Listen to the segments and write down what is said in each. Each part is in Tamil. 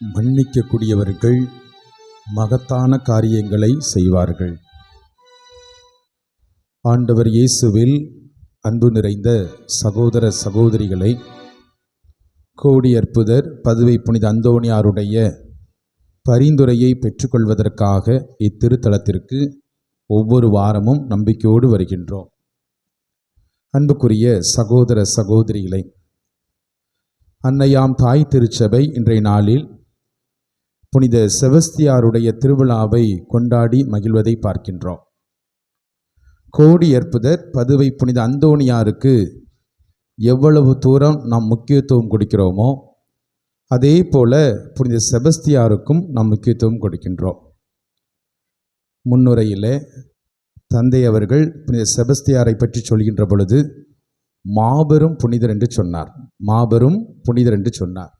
மன்னிக்கக்கூடியவர்கள் மகத்தான காரியங்களை செய்வார்கள். ஆண்டவர் இயேசுவில் அன்பு நிறைந்த சகோதர சகோதரிகளை கோடி அற்புதர் பதுவை புனித அந்தோணியாருடைய பரிந்துரையை பெற்றுக்கொள்வதற்காக இத்திருத்தலத்திற்கு ஒவ்வொரு வாரமும் நம்பிக்கையோடு வருகின்றோம். அன்புக்குரிய சகோதர சகோதரிகளை அன்னையாம் தாய் திருச்சபை இன்றைய நாளில் புனித செபஸ்தியாருடைய திருவிழாவை கொண்டாடி மகிழ்வதை பார்க்கின்றோம். கோடி ஏற்புதர் பதுவை புனித அந்தோணியாருக்கு எவ்வளவு தூரம் நாம் முக்கியத்துவம் கொடுக்கிறோமோ அதே போல புனித செபஸ்தியாருக்கும் நாம் முக்கியத்துவம் கொடுக்கின்றோம். முன்னுரையிலே தந்தை அவர்கள் புனித செபஸ்தியாரை பற்றி சொல்கின்ற பொழுது மாபெரும் புனிதர் என்று சொன்னார். மாபெரும் புனிதர் என்று சொன்னார்.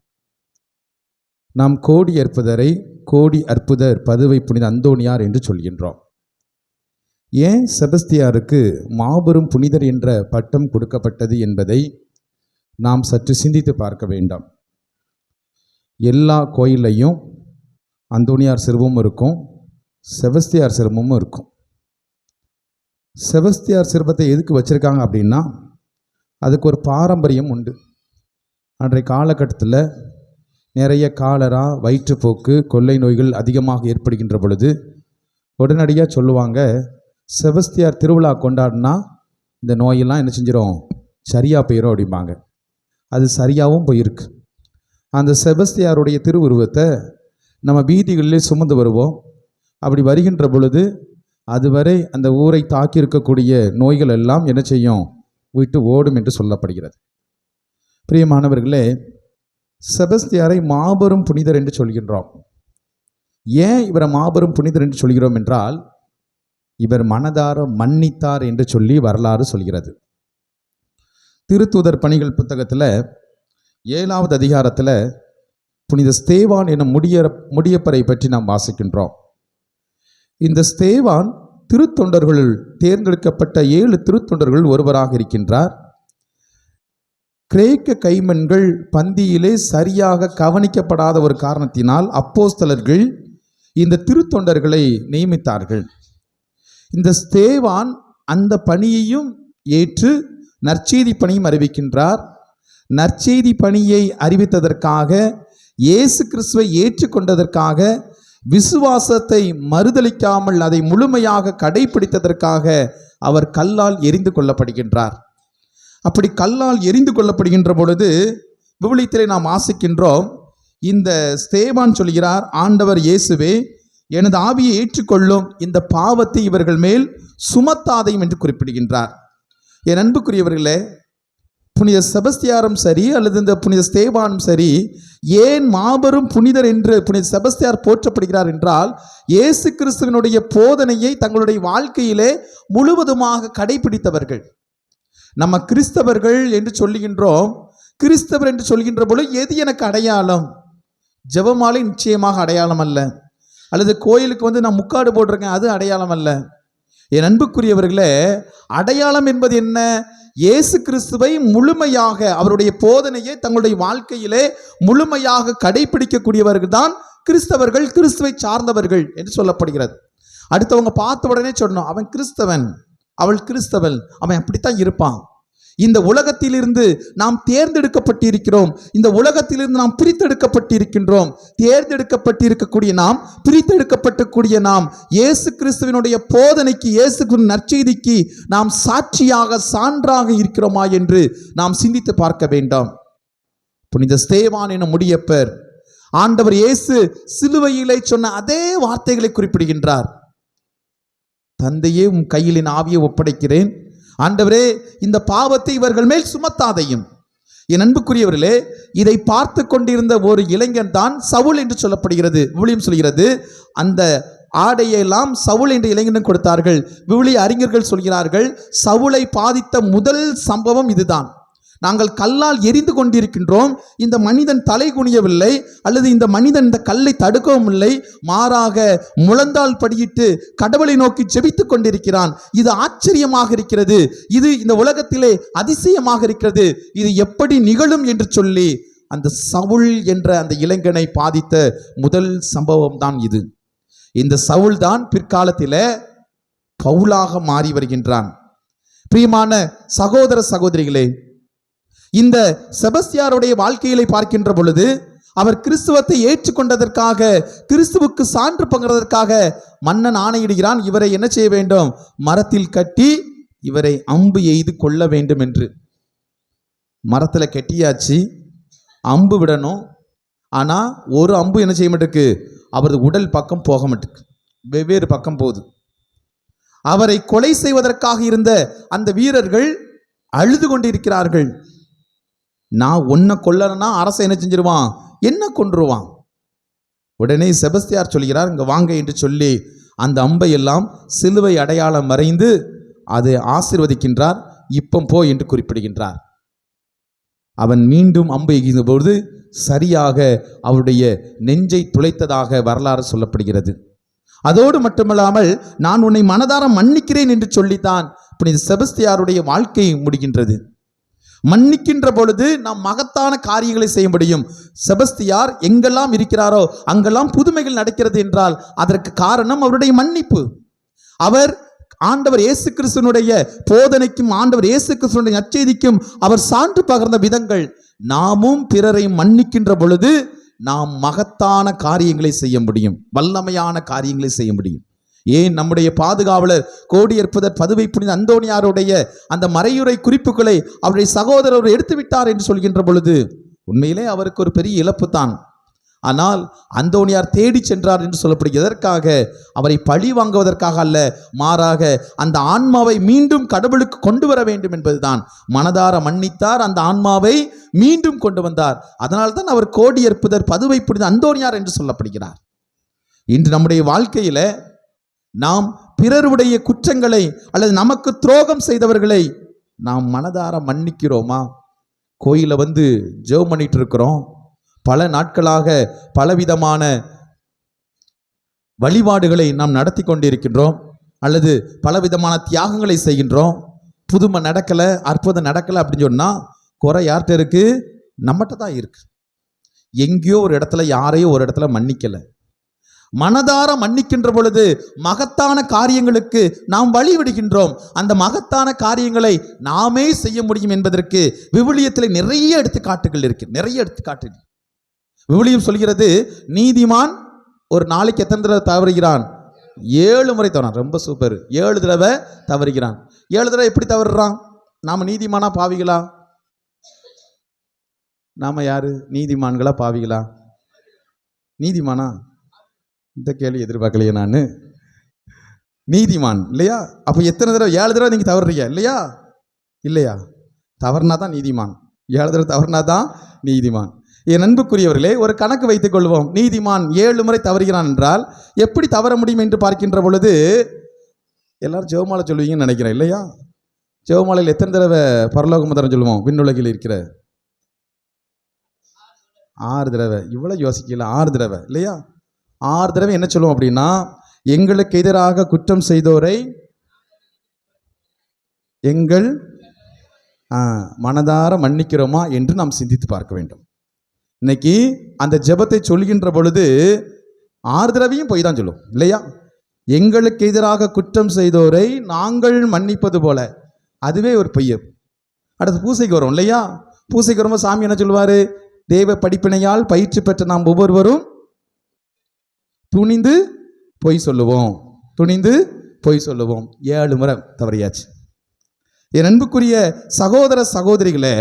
நாம் கோடி அற்புதரை கோடி அற்புதர் பதுவை புனித அந்தோணியார் என்று சொல்கின்றோம். ஏன் செபஸ்தியாருக்கு மாபெரும் புனிதர் என்ற பட்டம் கொடுக்கப்பட்டது என்பதை நாம் சற்று சிந்தித்து பார்க்க வேண்டாம். எல்லா கோயில்லையும் அந்தோணியார் சிறுவமும் இருக்கும் செபஸ்தியார் சிறுவமும் இருக்கும். செபஸ்தியார் சிற்பத்தை எதுக்கு வச்சுருக்காங்க அப்படின்னா அதுக்கு ஒரு பாரம்பரியம் உண்டு. அன்றைய காலகட்டத்தில் நிறைய காலரா வயிற்றுப்போக்கு கொள்ளை நோய்கள் அதிகமாக ஏற்படுகின்ற பொழுது உடனடியாக சொல்லுவாங்க செபஸ்தியார் திருவிழா கொண்டாடினா இந்த நோயெல்லாம் என்ன செஞ்சிடும் சரியாக போயிடும் அப்படிம்பாங்க. அது சரியாகவும் போயிருக்கு. அந்த செபஸ்தியாருடைய திருவுருவத்தை நம்ம வீதிகளிலே சுமந்து வருவோம். அப்படி வருகின்ற பொழுது அதுவரை அந்த ஊரை தாக்கி இருக்கக்கூடிய நோய்கள் எல்லாம் என்ன செய்யும்? விட்டு ஓடும் என்று சொல்லப்படுகிறது. பிரியமானவர்களே செபஸ்தியாரை மாபெரும் புனிதர் என்று சொல்கின்றோம். ஏன் இவரை மாபெரும் புனிதர் என்று சொல்கிறோம் என்றால் இவர் மனதார மன்னித்தார் என்று சொல்லி வரலாறு சொல்கிறது. திருத்தூதர் பணிகள் புத்தகத்தில் ஏழாவது அதிகாரத்தில் புனித ஸ்தேவான் எனும் முடிய முடியப்பரை பற்றி நாம் வாசிக்கின்றோம். இந்த ஸ்தேவான் திருத்தொண்டர்களுள் தேர்ந்தெடுக்கப்பட்ட ஏழு திருத்தொண்டர்கள் ஒருவராக இருக்கின்றார். கிரேக்க கைமண்கள் பந்தியிலே சரியாக கவனிக்கப்படாத ஒரு காரணத்தினால் அப்போஸ்தலர்கள் இந்த திருத்தொண்டர்களை நியமித்தார்கள். இந்த ஸ்தேவான் அந்த பணியையும் ஏற்று நற்செய்தி பணியும் அறிவிக்கின்றார். நற்செய்தி பணியை அறிவித்ததற்காக இயேசு கிறிஸ்துவை ஏற்றுக்கொண்டதற்காக விசுவாசத்தை மறுதளிக்காமல் அதை முழுமையாக கடைபிடித்ததற்காக அவர் கல்லால் எரிந்து கொள்ளப்படுகின்றார். அப்படி கல்லால் எரிந்து கொள்ளப்படுகின்ற பொழுது விவிலியத்திலே நாம் ஆசிக்கின்றோம். இந்த ஸ்தேவான் சொல்கிறார் ஆண்டவர் இயேசுவே எனது ஆவியை ஏற்றுக்கொள்ளும் இந்த பாவத்தை இவர்கள் மேல் சுமத்தாதையும் என்று குறிப்பிடுகின்றார். என் அன்புக்குரியவர்களே புனித செபஸ்தியாரும் சரி அல்லது இந்த புனித ஸ்தேவானும் சரி ஏன் மாபெரும் புனிதர் என்று புனித செபஸ்தியார் போற்றப்படுகிறார் என்றால் இயேசு கிறிஸ்துவனுடைய போதனையை தங்களுடைய வாழ்க்கையிலே முழுவதுமாக கடைபிடித்தவர்கள். நம்ம கிறிஸ்தவர்கள் என்று சொல்லுகின்றோம். கிறிஸ்தவர் என்று சொல்கின்ற பொழுது எது எனக்கு அடையாளம்? ஜெபமாலை நிச்சயமாக அடையாளம் அல்ல. அல்லது கோயிலுக்கு வந்து நான் முக்காடு போட்டிருக்கேன் அது அடையாளம் அல்ல. என் அன்புக்குரியவர்களே அடையாளம் என்பது என்ன? இயேசு கிறிஸ்துவை முழுமையாக அவருடைய போதனையை தங்களுடைய வாழ்க்கையிலே முழுமையாக கடைபிடிக்கக்கூடியவர்கள் தான் கிறிஸ்தவர்கள் கிறிஸ்துவை சார்ந்தவர்கள் என்று சொல்லப்படுகிறது. அடுத்தவங்க பார்த்த உடனே சொன்னோம் அவன் கிறிஸ்தவன். அவள் கிறிஸ்தவள். அவன் அப்படித்தான் இருப்பான். இந்த உலகத்திலிருந்து நாம் தேர்ந்தெடுக்கப்பட்டிருக்கிறோம். இந்த உலகத்திலிருந்து நாம் பிரித்தெடுக்கப்பட்டிருக்கின்றோம். தேர்ந்தெடுக்கப்பட்டிருக்கக்கூடிய நாம் பிரித்தெடுக்கப்பட்டக்கூடிய நாம் இயேசு கிறிஸ்துவனுடைய போதனைக்கு இயேசு நற்செய்திக்கு நாம் சாட்சியாக சான்றாக இருக்கிறோமா என்று நாம் சிந்தித்து பார்க்க வேண்டாம். புனித ஸ்தேவான் என முடியப்பர். ஆண்டவர் இயேசு சிலுவையிலே சொன்ன அதே வார்த்தைகளை குறிப்பிடுகின்றார். தந்தையே உன் கையிலின் ஆவியை ஒப்படைக்கிறேன். ஆண்டவரே இந்த பாவத்தை இவர்கள் மேல் சுமத்தாதையும். என் அன்புக்குரியவர்களே இதை பார்த்து கொண்டிருந்த ஒரு இளைஞன் தான் சவுல் என்று சொல்லப்படுகிறது. விவிலியம் சொல்கிறது அந்த ஆடையெல்லாம் சவுல் என்ற இளைஞனும் கொடுத்தார்கள். விவிலிய அறிஞர்கள் சொல்கிறார்கள் சவுளை பாதித்த முதல் சம்பவம் இதுதான். நாங்கள் கல்லால் எரிந்து கொண்டிருக்கின்றோம். இந்த மனிதன் தலை குனியவில்லை அல்லது இந்த மனிதன் இந்த கல்லை தடுக்கவும் இல்லை. மாறாக முழந்தால் படியிட்டு கடவுளை நோக்கி ஜெபித்துக் கொண்டிருக்கிறான். இது ஆச்சரியமாக இருக்கிறது. இது இந்த உலகத்திலே அதிசயமாக இருக்கிறது. இது எப்படி நிகழும் என்று சொல்லி அந்த சவுள் என்ற அந்த இளைஞனை பாதித்த முதல் சம்பவம் தான் இது. இந்த சவுள் தான் பிற்காலத்தில் பவுலாக மாறி வருகின்றான். பிரியமான சகோதர சகோதரிகளே இந்த செபஸ்தியாருடைய வாழ்க்கையிலே பார்க்கின்ற பொழுது அவர் கிறிஸ்துவத்தை ஏற்றுக்கொண்டதற்காக கிறிஸ்துவுக்கு சான்று பங்குறதற்காக மன்னன் ஆணையிடுகிறான். இவரை என்ன செய்ய வேண்டும்? மரத்தில் கட்டி இவரை அம்பு எய்து கொள்ள வேண்டும் என்று. மரத்தில் கட்டியாச்சு அம்பு விடணும். ஆனால் ஒரு அம்பு என்ன செய்ய மாட்டேக்கு அவரது உடல் பக்கம் போக மாட்டேக்கு வெவ்வேறு பக்கம் போகுது. அவரை கொலை செய்வதற்காக இருந்த அந்த வீரர்கள் அழுது கொண்டிருக்கிறார்கள். நான் உன்னை கொல்லலைன்னா அரசை என்ன செஞ்சிருவான்? என்ன கொன்றுவான் உடனே செபஸ்தியார் சொல்கிறார் இங்கே வாங்க என்று சொல்லி அந்த அம்பை எல்லாம் சிலுவை அடையாளம் மறைந்து அதை ஆசிர்வதிக்கின்றார். இப்பம் போ என்று குறிப்பிடுகின்றார். அவன் மீண்டும் அம்பு எகிந்தபொழுது சரியாக அவருடைய நெஞ்சை துளைத்ததாக வரலாறு சொல்லப்படுகிறது. அதோடு மட்டுமல்லாமல் நான் உன்னை மனதார மன்னிக்கிறேன் என்று சொல்லித்தான். புனித செபஸ்தியாருடைய வாழ்க்கை முடிகின்றது. மன்னிக்கின்ற பொழுது நாம் மகத்தான காரியங்களை செய்ய முடியும். செபஸ்தியார் எங்கெல்லாம் இருக்கிறாரோ அங்கெல்லாம் புதுமைகள் நடக்கிறது என்றால் அதற்கு காரணம் அவருடைய மன்னிப்பு. அவர் ஆண்டவர் இயேசு கிறிஸ்துனுடைய போதனைக்கும் ஆண்டவர் இயேசு கிறிஸ்துனுடைய நச்செய்திக்கும் அவர் சான்று பகர்ந்த விதங்கள். நாமும் பிறரை மன்னிக்கின்ற பொழுது நாம் மகத்தான காரியங்களை செய்ய முடியும். வல்லமையான காரியங்களை செய்ய முடியும். ஏன் நம்முடைய பாதுகாவலர் கோடியற்பதர் பதுவை புனித அந்தோணியாருடைய அந்த மறையுறை குறிப்புகளை அவருடைய சகோதரர் எடுத்து விட்டார் என்று சொல்கின்ற பொழுது உண்மையிலே அவருக்கு ஒரு பெரிய இழப்பு தான். ஆனால் அந்தோணியார் தேடி சென்றார் என்று சொல்லப்படுகிறது. எதற்காக? அவரை பழி வாங்குவதற்காக அல்ல மாறாக அந்த ஆன்மாவை மீண்டும் கடவுளுக்கு கொண்டு வர வேண்டும் என்பதுதான். மனதார மன்னித்தார் அந்த ஆன்மாவை மீண்டும் கொண்டு வந்தார். அதனால்தான் அவர் கோடியற்புதர் பதுவை புனித அந்தோணியார் என்று சொல்லப்படுகிறார். இன்று நம்முடைய வாழ்க்கையில் நாம் பிறருடைய குற்றங்களை அல்லது நமக்கு துரோகம் செய்தவர்களை நாம் மனதார மன்னிக்கிறோமா? கோயிலை வந்து ஜெபம் பண்ணிட்டு இருக்கிறோம். பல நாட்களாக பலவிதமான வழிபாடுகளை நாம் நடத்தி கொண்டிருக்கின்றோம். அல்லது பலவிதமான தியாகங்களை செய்கின்றோம். புதுமை நடக்கலை அற்புதம் நடக்கலை அப்படின்னு சொன்னால் குறை யார்கிட்ட இருக்கு? நம்மகிட்ட தான் இருக்கு. எங்கேயோ ஒரு இடத்துல யாரையோ ஒரு இடத்துல மன்னிக்கலை. மனதார மன்னிக்கின்ற பொழுது மகத்தான காரியங்களுக்கு நாம் வழி விடுகின்றோம் அந்த மகத்தான காரியங்களை நாமே செய்ய முடியும் என்பதற்கு விவிலியத்தில் நிறைய எடுத்துக்காட்டுகள் இருக்கு. நிறைய எடுத்துக்காட்டு விவிலியம் சொல்கிறது நீதிமான் ஒரு நாளைக்கு எத்தனை தடவை தவறுகிறான்? ஏழு முறை தவறான். ரொம்ப சூப்பர். ஏழு தடவை தவறுகிறான். ஏழு தடவை எப்படி தவறுறான்? நாம் நீதிமானா பாவிகளா? நாம யாரு? நீதிமான்களா பாவிகளா? நீதிமானா? இந்த கேள்வி எதிர்பார்க்கலையே நான். நீதிமான் இல்லையா? அப்போ எத்தனை தடவை ஏழு தடவை நீங்கள் தவறுறீங்க இல்லையா? இல்லையா? தவறுனா தான் நீதிமான். ஏழு தடவை தவறுனா தான் நீதிமான். என் அன்புக்குரியவர்களே ஒரு கணக்கு வைத்துக் கொள்வோம். நீதிமான் ஏழு முறை தவறுகிறான் என்றால் எப்படி தவற முடியும் என்று பார்க்கின்ற பொழுது எல்லாரும் ஜெவமாலை சொல்லுவீங்கன்னு நினைக்கிறேன் இல்லையா? ஜெவமாலையில் எத்தனை தடவை பரலோக முதரம் சொல்லுவோம்? விண்ணுலகில் இருக்கிற. ஆறு தடவை. இவ்வளோ யோசிக்கல ஆறு தடவை இல்லையா? ஆறு தடவை என்ன சொல்லுவோம் அப்படின்னா எங்களுக்கு எதிராக குற்றம் செய்தோரை எங்கள் மனதார மன்னிக்கிறோமா என்று நாம் சிந்தித்து பார்க்க வேண்டும். இன்னைக்கு அந்த ஜெபத்தை சொல்கின்ற பொழுது ஆறு தடவையும் போய் தான் சொல்லுவோம் இல்லையா? எங்களுக்கு எதிராக குற்றம் செய்தோரை நாங்கள் மன்னிப்பது போல அதுவே ஒரு பொய்ய. அடுத்து பூசைக்கு வரும் இல்லையா? பூசைக்கு வரும்போது சாமி என்ன சொல்லுவார்? தேவ படிப்பினையால் பயிற்சி பெற்ற நாம் ஒவ்வொருவரும் துணிந்து பொய் சொல்லுவோம். துணிந்து பொய் சொல்லுவோம். ஏழு முறை தவறியாச்சு. என் அன்புக்குரிய சகோதர சகோதரிகளே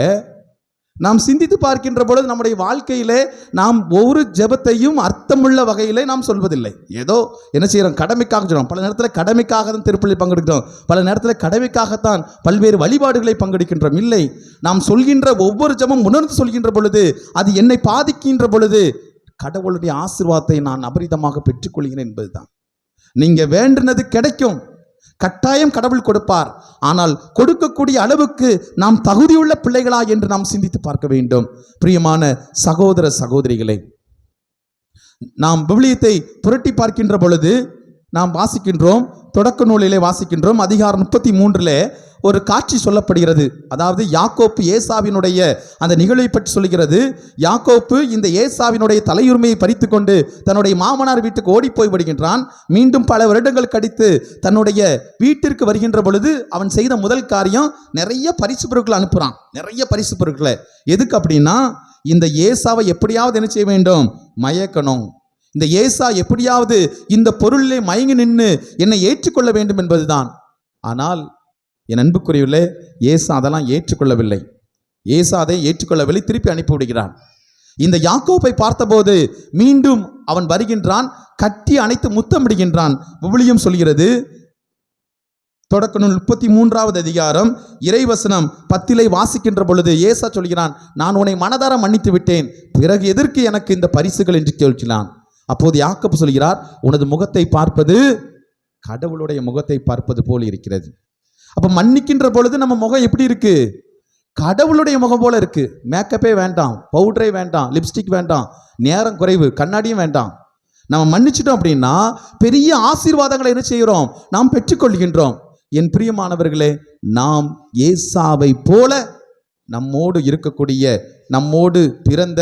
நாம் சிந்தித்து பார்க்கின்ற பொழுது நம்முடைய வாழ்க்கையிலே நாம் ஒவ்வொரு ஜெபத்தையும் அர்த்தமுள்ள வகையிலே நாம் சொல்வதில்லை. ஏதோ என்ன செய்கிறோம் கடமைக்காக சொல்கிறோம் பல நேரத்தில் கடமைக்காக தான் திருப்பள்ளி பங்கெடுக்கிறோம். பல நேரத்தில் கடமைக்காகத்தான் பல்வேறு வழிபாடுகளை பங்கெடுக்கின்றோம். இல்லை நாம் சொல்கின்ற ஒவ்வொரு ஜெபம் உணர்ந்து சொல்கின்ற பொழுது அது என்னை பாதிக்கின்ற பொழுது கடவுளுடைய ஆசிர்வாதத்தை நான் அபரிதமாக பெற்றுக்கொள்கிறேன் என்பதுதான். நீங்க வேண்டினது கிடைக்கும். கட்டாயம் கடவுள் கொடுப்பார். ஆனால் கொடுக்கக்கூடிய அளவுக்கு நாம் தகுதியுள்ள பிள்ளைகளா என்று நாம் சிந்தித்து பார்க்க வேண்டும். பிரியமான சகோதர சகோதரிகளை நாம் விவிலியத்தை புரட்டி பார்க்கின்ற பொழுது நாம் வாசிக்கின்றோம் தொடக்க நூலிலே வாசிக்கின்றோம் அதிகாரம் முப்பத்தி மூன்றிலே ஒரு காட்சி சொல்லப்படுகிறது. அதாவது யாக்கோப்பு ஏசாவினுடைய அந்த நிகழ்வை பற்றி சொல்கிறது யாக்கோப்பு இந்த ஏசாவினுடைய தலையுரிமையை பறித்துக்கொண்டு தன்னுடைய மாமனார் வீட்டுக்கு ஓடிப்போய் விடுகின்றான். மீண்டும் பல வருடங்கள் கழித்து தன்னுடைய வீட்டிற்கு வருகின்ற பொழுது அவன் செய்த முதல் காரியம் நிறைய பரிசு பொருட்களை அனுப்புகிறான் நிறைய பரிசு பொருட்களை. எதுக்கு அப்படின்னா இந்த ஏசாவை எப்படியாவது என்ன செய்ய வேண்டும்? மயக்கணும். இந்த ஏசா எப்படியாவது இந்த பொருளிலே மயங்கி நின்று என்னை ஏற்றுக்கொள்ள வேண்டும் என்பதுதான். ஆனால் என் அன்புக்குரியவில்லை ஏசா அதெல்லாம் ஏற்றுக்கொள்ளவில்லை. ஏசா அதை ஏற்றுக்கொள்ளவில்லை திருப்பி அனுப்பிவிடுகிறான் இந்த யாக்கோப்பை பார்த்தபோது மீண்டும் அவன் வருகின்றான் கட்டி அணைத்து முத்தமிடுகின்றான். விவிலியம் சொல்கிறது தொடக்க நூல் முப்பத்தி மூன்றாவது அதிகாரம் இறைவசனம் பத்திலை வாசிக்கின்ற பொழுது ஏசா சொல்கிறான் நான் உன்னை மனதார மன்னித்து விட்டேன். பிறகு எதற்கு எனக்கு இந்த பரிசுகள்? என்று கேட்கிறான் அப்போது யாக்கப்பு சொல்கிறார் உனது முகத்தை பார்ப்பது கடவுளுடைய முகத்தை பார்ப்பது போல் இருக்கிறது. அப்போ மன்னிக்கின்ற பொழுது நம்ம முகம் எப்படி இருக்கு? கடவுளுடைய முகம் போல இருக்கு. மேக்கப்பே வேண்டாம் பவுடரே வேண்டாம் லிப்ஸ்டிக் வேண்டாம் நேரம் குறைவு கண்ணாடியும் வேண்டாம். நம்ம மன்னிச்சிட்டோம் அப்படின்னா பெரிய ஆசீர்வாதங்களை என்ன செய்கிறோம்? நாம் பெற்றுக்கொள்கின்றோம். என் பிரியமானவர்களே நாம் ஏசாவை போல நம்மோடு இருக்கக்கூடிய நம்மோடு பிறந்த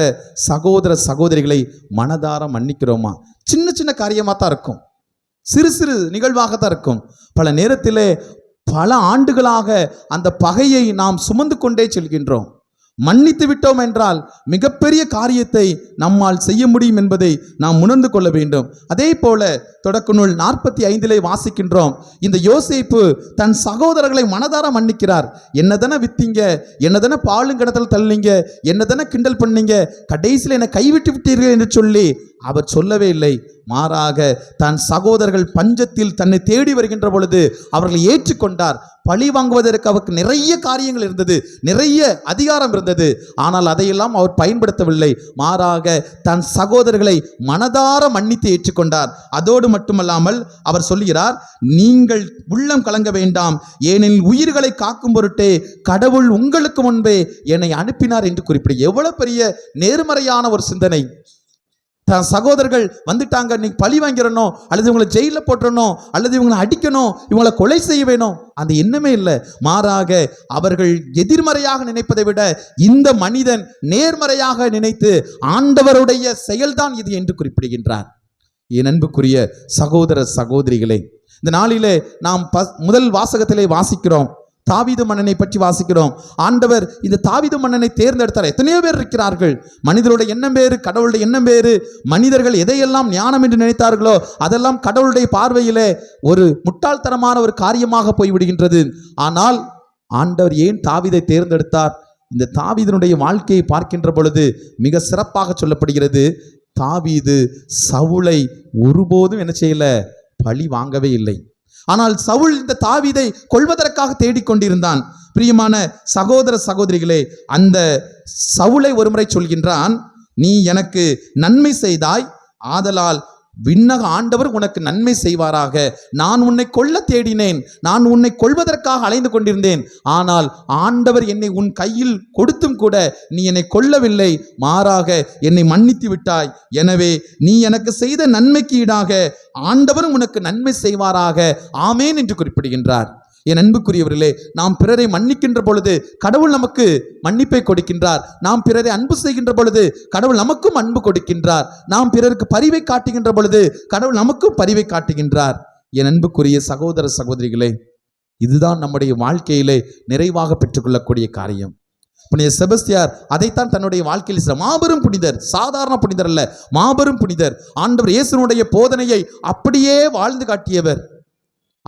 சகோதர சகோதரிகளை மனதார மன்னிக்கிறோமா? சின்ன சின்ன காரியமாக தான் இருக்கும். சிறு சிறு நிகழ்வாக தான் இருக்கும். பல நேரத்தில் பல ஆண்டுகளாக அந்த பகையை நாம் சுமந்து கொண்டே செல்கின்றோம். மன்னித்து விட்டோம் என்றால் மிகப்பெரிய காரியத்தை நம்மால் செய்ய முடியும் என்பதை நாம் உணர்ந்து கொள்ள வேண்டும். அதே போல தொடக்க நூல் நாற்பத்தி ஐந்திலே வாசிக்கின்றோம். இந்த யோசிப்பு தன் சகோதரர்களை மனதார மன்னிக்கிறார். என்னதான வித்தீங்க? என்னதானே பாலுங்கிடத்தில் தள்ளிங்க என்னதானே கிண்டல் பண்ணீங்க? கடைசியில் என்னை கைவிட்டு விட்டீர்கள் என்று சொல்லி அவர் சொல்லவே இல்லை. மாறாக தன் சகோதரர்கள் பஞ்சத்தில் தன்னை தேடி வருகின்ற பொழுது அவர்களை ஏற்றுக்கொண்டார். பழி வாங்குவதற்கு அவருக்கு நிறைய காரியங்கள் இருந்தது நிறைய அதிகாரம் இருந்தது. ஆனால் அதையெல்லாம் அவர் பயன்படுத்தவில்லை. மாறாக தன் சகோதரர்களை மனதார மன்னித்து ஏற்றுக்கொண்டார். அதோடு மட்டுமல்லாமல் அவர் சொல்கிறார் நீங்கள் உள்ளம் கலங்க வேண்டாம். ஏனெனில் உயிர்களை காக்கும் பொருட்டே கடவுள் உங்களுக்கு முன்பே என்னை அனுப்பினார் என்று குறிப்பிட. எவ்வளவு பெரிய நேர்மறையான ஒரு சிந்தனை. தன் சகோதரர்கள் வந்துட்டாங்க நீ பழி வாங்கிடணும் அல்லது இவங்களை ஜெயிலில் போட்டுறணும் அல்லது இவங்களை அடிக்கணும் இவங்களை கொலை செய்ய வேணும். அந்த எண்ணமே இல்லை. மாறாக அவர்கள் எதிர்மறையாக நினைப்பதை விட இந்த மனிதன் நேர்மறையாக நினைத்து ஆண்டவருடைய செயல்தான் இது என்று குறிப்பிடுகின்றார். என் அன்புக்குரிய சகோதர சகோதரிகளே இந்த நாளிலே நாம் ப முதல் வாசகத்திலே வாசிக்கிறோம். தாவீது மன்னனை பற்றி வாசிக்கிறோம். ஆண்டவர் இந்த தாவீது மன்னனை தேர்ந்தெடுத்தார். எத்தனையோ பேர் இருக்கிறார்கள். மனிதருடைய எண்ணம் வேறு கடவுளுடைய எண்ணம் வேறு. மனிதர்கள் எதையெல்லாம் ஞானம் என்று நினைத்தார்களோ அதெல்லாம் கடவுளுடைய பார்வையிலே ஒரு முட்டாள்தனமான ஒரு காரியமாக போய்விடுகின்றது. ஆனால் ஆண்டவர் ஏன் தாவீதை தேர்ந்தெடுத்தார்? இந்த தாவீதனுடைய வாழ்க்கையை பார்க்கின்ற பொழுது மிக சிறப்பாக சொல்லப்படுகிறது தாவீது சவுளை ஒருபோதும் என்ன செய்யல? பழி வாங்கவே இல்லை. ஆனால் சவுல் இந்த தாவிதை கொள்வதற்காக தேடிக்கொண்டிருந்தான். பிரியமான சகோதர சகோதரிகளே அந்த சவுளை ஒருமுறை சொல்கின்றான் நீ எனக்கு நன்மை செய்தாய் ஆதலால் விண்ணக ஆண்டவர் உனக்கு நன்மை செய்வாராக. நான் உன்னை கொல்ல தேடினேன். நான் உன்னை கொள்வதற்காக அலைந்து கொண்டிருந்தேன். ஆனால் ஆண்டவர் என்னை உன் கையில் கொடுத்தும் கூட நீ என்னை கொல்லவில்லை. மாறாக என்னை மன்னித்து விட்டாய். எனவே நீ எனக்கு செய்த நன்மைக்கு ஈடாக ஆண்டவரும் உனக்கு நன்மை செய்வாராக. ஆமேன் என்று குறிப்பிடுகின்றார். என் அன்புக்குரியவர்களே நாம் பிறரை மன்னிக்கின்ற பொழுது கடவுள் நமக்கு மன்னிப்பை கொடுக்கின்றார். நாம் பிறரை அன்பு செய்கின்ற பொழுது கடவுள் நமக்கும் அன்பு கொடுக்கின்றார். நாம் பிறருக்கு பரிவை காட்டுகின்ற பொழுது கடவுள் நமக்கும் பரிவை காட்டுகின்றார். என் அன்புக்குரிய சகோதர சகோதரிகளே இதுதான் நம்முடைய வாழ்க்கையிலே நிறைவாக பெற்றுக்கொள்ளக்கூடிய காரியம். புனித செபஸ்தியார் அதைத்தான் தன்னுடைய வாழ்க்கையில் சில மாபெரும் புனிதர் சாதாரண புனிதர் அல்ல மாபெரும் புனிதர். ஆண்டவர் இயேசுனுடைய போதனையை அப்படியே வாழ்ந்து காட்டியவர்.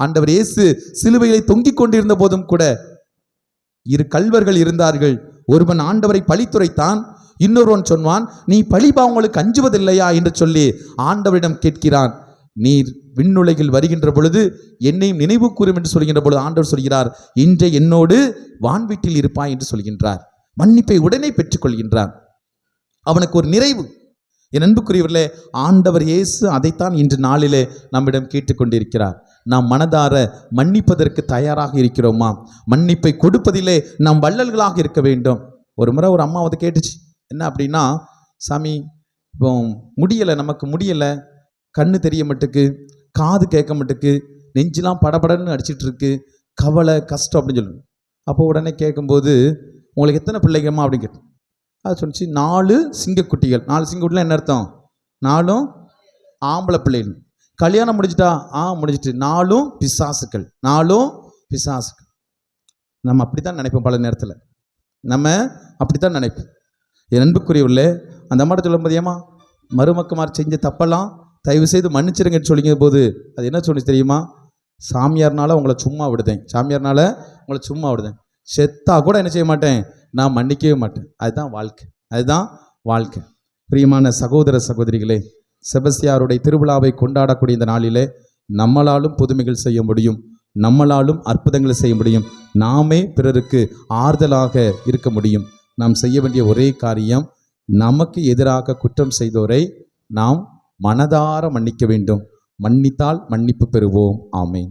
ஆண்டவர் இயேசு சிலுவையிலே தொங்கிக் கொண்டிருந்த போதும் கூட இரு கல்வர்கள் இருந்தார்கள். ஒருவன் ஆண்டவரை பழித்துரைத்தான் இன்னொருவன் சொன்னான் நீ பழிபா உங்களுக்கு அஞ்சுவதில்லையா? என்று சொல்லி ஆண்டவரிடம் கேட்கிறான். நீர் விண்ணுலகில் வருகின்ற பொழுது என்னையும் நினைவு கூறும் என்று சொல்கின்ற பொழுது ஆண்டவர் சொல்கிறார் இன்று என்னோடு வான்வீட்டில் இருப்பாய் என்று சொல்கின்றார். மன்னிப்பை உடனே பெற்றுக்கொள்கின்றார் அவனுக்கு ஒரு நிறைவு. என் அன்புக்குரியவர்களே ஆண்டவர் இயேசு அதைத்தான் இன்று நாளிலே நம்மிடம் கேட்டுக்கொண்டிருக்கிறார் நாம் மனதார மன்னிப்பதற்கு தயாராக இருக்கிறோமா? மன்னிப்பை கொடுப்பதிலே நாம் வள்ளல்களாக இருக்க வேண்டும். ஒரு முறை ஒரு அம்மா வந்து கேட்டுச்சு என்ன அப்படின்னா சாமி இப்போ முடியலை நமக்கு முடியலை. கண்ணு தெரிய மட்டுக்கு காது கேட்க மாட்டுக்கு நெஞ்செலாம் படபடன்னு அடிச்சிட்டு இருக்கு. கவலை கஷ்டம் அப்படின்னு சொல்லணும் அப்போ உடனே கேட்கும்போது உங்களுக்கு எத்தனை பிள்ளைங்கம்மா? அப்படின்னு கேட்டேன். அது சொன்னிச்சு நாலு சிங்கக்குட்டிகள். நாலு சிங்கக்குட்டிலாம் என்ன அர்த்தம்? நாலும் ஆம்பளை பிள்ளைகள். கல்யாணம் முடிஞ்சிட்டா? ஆ முடிஞ்சிட்டு. நாலும் பிசாசுக்கள் நாலும் பிசாசுக்கள் நம்ம அப்படி தான் நினைப்போம் பல நேரத்தில். நம்ம அப்படி தான் நினைப்போம். என் அன்புக்குரியவில்லை அந்த அம்மாட்ட சொல்லும் போதியம்மா மருமக்குமார் செஞ்ச தப்பெல்லாம் தயவு செய்து மன்னிச்சிருங்கன்னு சொல்லிங்க போது அது என்ன சொல்லி தெரியுமா? சாமியார்னால உங்களை சும்மா விடுதேன். சாமியார்னால உங்களை சும்மா விடுதேன். செத்தா கூட என்ன செய்ய மாட்டேன்? நான் மன்னிக்கவே மாட்டேன். அதுதான் வாழ்க்கை. அதுதான் வாழ்க்கை. பிரியமான சகோதர சகோதரிகளே செபஸ்தியாருடைய திருவிழாவை கொண்டாடக்கூடிய இந்த நாளிலே நம்மளாலும் புதுமைகள் செய்ய முடியும். நம்மளாலும் அற்புதங்களை செய்ய முடியும். நாமே பிறருக்கு ஆறுதலாக இருக்க முடியும். நாம் செய்ய வேண்டிய ஒரே காரியம் நமக்கு எதிராக குற்றம் செய்தோரை நாம் மனதார மன்னிக்க வேண்டும். மன்னித்தால் மன்னிப்பு பெறுவோம். ஆமேன்.